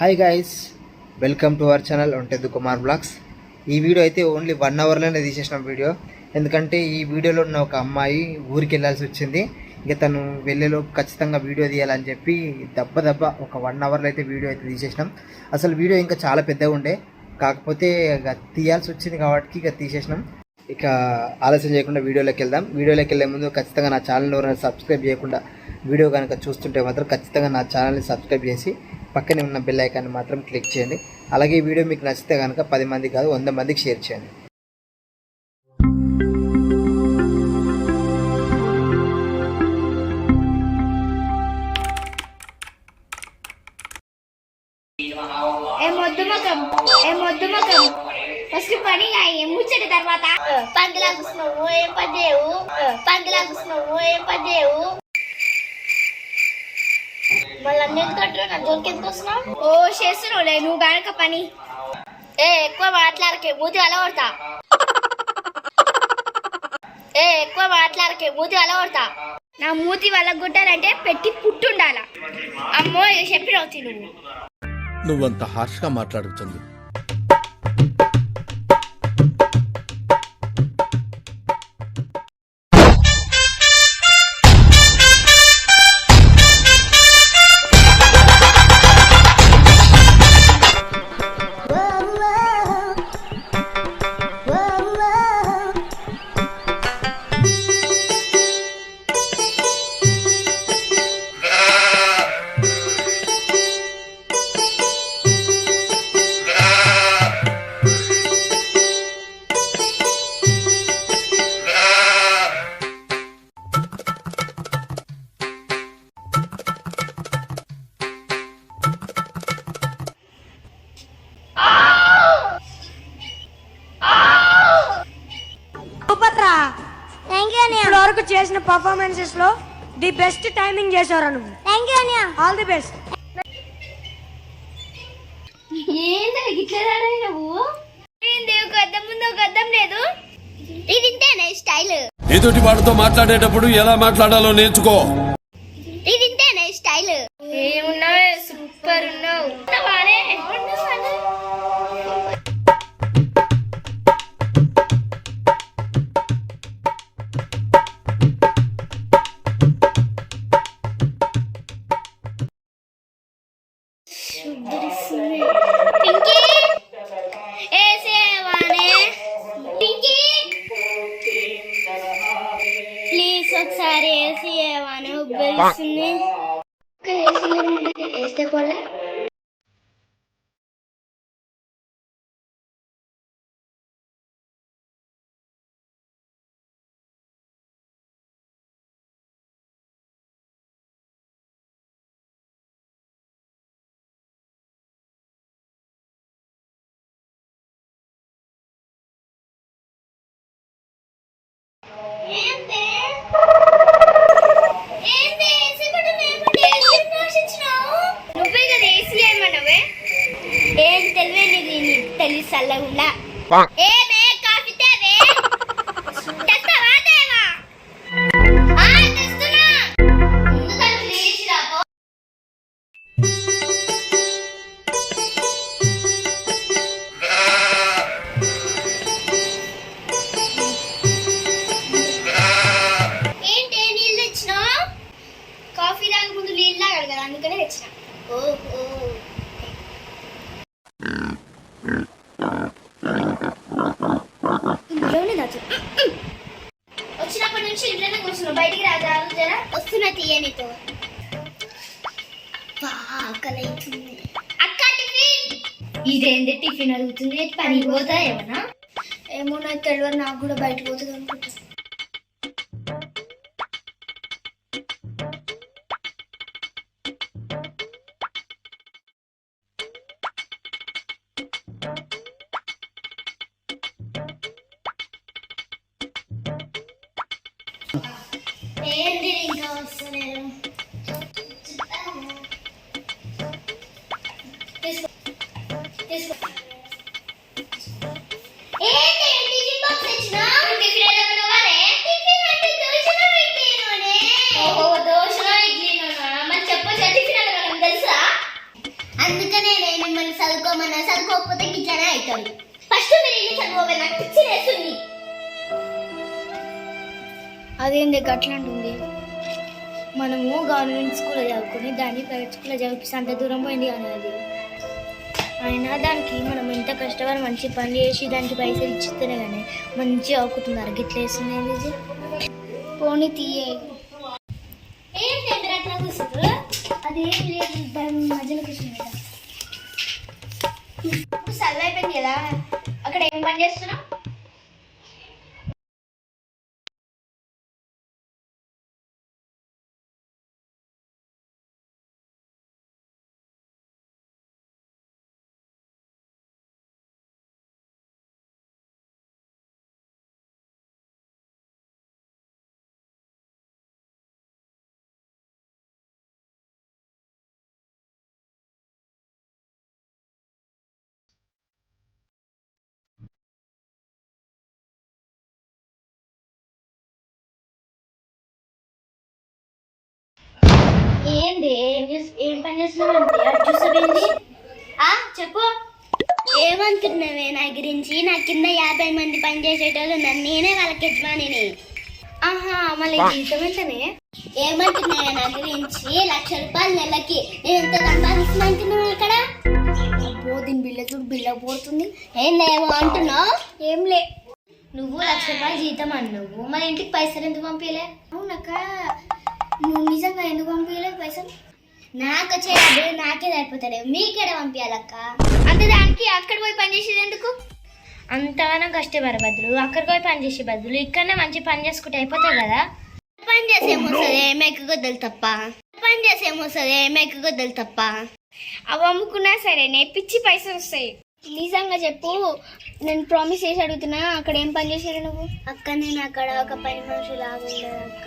Hi guys welcome to our channel ఉంటుంది Kumar blogs ఈ video అయితే ఓన్లీ వన్ అవర్లోనే తీసేసిన వీడియో ఎందుకంటే ఈ వీడియోలో ఉన్న ఒక అమ్మాయి ఊరికి వెళ్ళాల్సి వచ్చింది. ఇక తను వెళ్ళేలోపు ఖచ్చితంగా వీడియో తీయాలని చెప్పి దెబ్బ దెబ్బ ఒక వన్ అవర్లో అయితే వీడియో అయితే తీసేసినాం. అసలు వీడియో ఇంకా చాలా పెద్దగా ఉండే. కాకపోతే ఇక తీయాల్సి వచ్చింది కాబట్టి ఇక తీసేసినాం. ఇక ఆలస్యం చేయకుండా వీడియోలోకి వెళ్దాం. వీడియోలోకి వెళ్ళే ముందు ఖచ్చితంగా నా ఛానల్ ఎవరైనా సబ్స్క్రైబ్ చేయకుండా వీడియో కనుక చూస్తుంటే మాత్రం ఖచ్చితంగా నా ఛానల్ని సబ్స్క్రైబ్ చేసి పక్కనే ఉన్న బెల్ ఐకాన్ని మాత్రం క్లిక్ చేయండి. అలాగే ఈ వీడియో మీకు నచ్చితే కనుక పది మంది కాదు వంద మందికి షేర్ చేయండి. ఫస్ట్ పని ముచ్చట తర్వాత? పందిలా కూర్చున్నావు ఏం పని చేయవు? పందిలా కూర్చున్నావు ఏం పని చేయవు మళ్ళీ అన్నింటి నా జోలికి ఎందుకు వస్తున్నావు ఓ చేస్తున్నావులే నువ్వు కనుక పని. ఏ ఎక్కువ మాట్లాడకే మూతి అలవడతా ఏ ఎక్కువ మాట్లాడకే మూతి అలవడతా నా మూతి వల్ల గుట్టాలంటే పెట్టి పుట్టుండాల. అమ్మో ఇక చెప్పినవుతి నువ్వు నువ్వంత హార్ష్గా మాట్లాడుతుంది చేసిన పర్ఫార్మెన్సెస్లో ది బెస్ట్ టైమింగ్ చేశారా నువ్వు థ్యాంక్ యూ అన్నయ్య ఆల్ ది బెస్ట్ ఏంటో ఇట్లా నువ్వు? ఏంది? ఒక అద్దం ముందు ఒక అద్దం లేదు? ఇది ఇంతేనా స్టైల్. ఎదుటి వాడితో మాట్లాడేటప్పుడు ఎలా మాట్లాడాలో నేర్చుకో. ఇది ఇంతేనా స్టైల్. ఏమున్నావే? సూపర్ ఉన్నావు. ఉన్నావానే? పింకీ ఏసేవానే పింకీ ప్లీజ్ ఒకసారి ఏసీ ఏవానే ఉబ్బరిస్తుంది వేస్తే పోలే ఏంటి? ఏంటి? ఏసీ కూడా తెలివే నీది నీ తెలివి చల్లగుండా ఏమే నీతో. బా, ఆకలి అవుతుంది అక్క టిఫిన్! ఇదేంటి టిఫిన్ అడుగుతుంది? పని పోతా ఏమన్నా? ఏమో నాకు తెలియదు నాకు కూడా బయటకు పోతుంది అనుకుంటా. ఏంటి చదువుకోమన్నా చదువుకోకపోతే ఇట్లానే అవుతాడు ఫస్ట్ మీరు ఇల్లు చదువుకోవాలి నాకు పిచ్చి అది అదేంది గట్లంటుంది? మనము గవర్నమెంట్ స్కూల్లో చదువుకుని దాన్ని ప్రైవేట్ స్కూల్లో చదివిస్తే అంత దూరం పోయింది కానీ అది. అయినా దానికి మనం ఎంత కష్టపడి మంచి పని చేసి దానికి పైసలు ఇచ్చితేనే కానీ మంచిగా అవుకుంటున్నారు గిట్ల వేస్తున్నాయి ఏంది పోనీ తీయే. ఏం లేదు. దాని మధ్యలో కూర్చుని చదువు అయిపోయింది కదా? అక్కడ ఏం పని చేస్తున్నావు? ఏంది? ఏం ఏం పని చేస్తున్నావు? అంటే చూసావేంది ఆ చెప్పు. ఏమనుకుంటున్నావే నా గురించి? నా కింద యాభై మంది పని చేసేటోళ్ళు ఉన్నారు. నేనే వాళ్ళకి యజమానిని. ఆహా మళ్ళీ జీతం ఏమంటున్నావే నా గురించి? లక్ష రూపాయలు నెలకి. నేను ఎంత సంపాదిస్తున్నా అంటున్నావు ఇక్కడ? అబ్బో దీని బిల్ల చూడు బిల్ల పోతుంది. ఏందేమో అంటున్నావు? ఏం లే. నువ్వు లక్ష రూపాయలు జీతం అన్నావు. మన ఇంటికి పైసలు ఎందుకు పంపించలే అవునక్క. నువ్వు నిజంగా ఎందుకు పంపించలేదు పైసలు? నాకు వచ్చే డబ్బులు నాకే సరిపోతాడు మీకేడ పంపించాలక్క? అంటే దానికి అక్కడ పోయి పని చేసేది ఎందుకు? అంతగానో కష్టపడే బదులు అక్కడికి పోయి పని చేసే బదులు ఇక్కడనే మంచి పని చేసుకుంటే అయిపోతావు కదా? పని చేసేమొస్తుంది గొద్దలు తప్ప. పని చేసేమొస్తుంది గొద్దలు తప్ప. అవి అమ్ముకున్నా సరే పిచ్చి పైసలు వస్తాయి. నిజంగా చెప్పు నేను ప్రామిస్ చేసి అడుగుతున్నా అక్కడ ఏం పని చేసాడు నువ్వు? అక్క నేను అక్కడ ఒక పని మనిషి లాగా అక్క.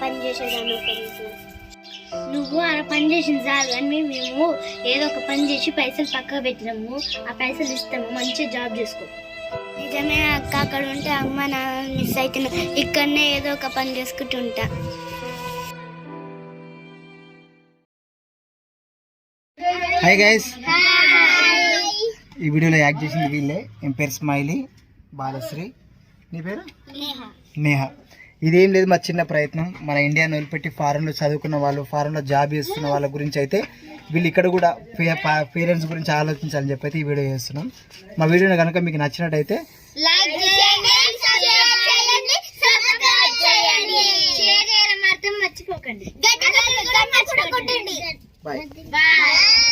పని చేసేదాన్ని ఒక ఇంట్లో నువ్వు ఆ పని చేసిన చాలు కానీ మేము ఏదో ఒక పని చేసి పైసలు పక్కకు పెట్టినాము. ఆ పైసలు ఇస్తాము మంచిగా జాబ్ చేసుకో. నిజమే అక్క అక్కడ ఉంటే అమ్మ నా మిస్ అవుతున్నా ఇక్కడనే ఏదో ఒక పని చేసుకుంటుంటా. హాయ్ గైస్ ఈ వీడియోలో యాక్ట్ చేసింది వీళ్ళే ఎం పేరు స్మైలీ బాలశ్రీ నీ పేరు నేహ ఇదేం లేదు మా చిన్న ప్రయత్నం మన ఇండియాని వదిలిపెట్టి ఫారెన్లో చదువుకున్న వాళ్ళు ఫారెన్లో జాబ్ చేస్తున్న వాళ్ళ గురించి అయితే వీళ్ళు ఇక్కడ కూడా పేరెంట్స్ గురించి ఆలోచించాలని చెప్పి అయితే ఈ వీడియో చేస్తున్నాం మా వీడియో కనుక మీకు నచ్చినట్టయితే లైక్ చేయండి సబ్స్క్రైబ్ చేయండి సబ్స్క్రైబ్ చేయండి షేర్ చేయడం మాత్రం మర్చిపోకండి బాయ్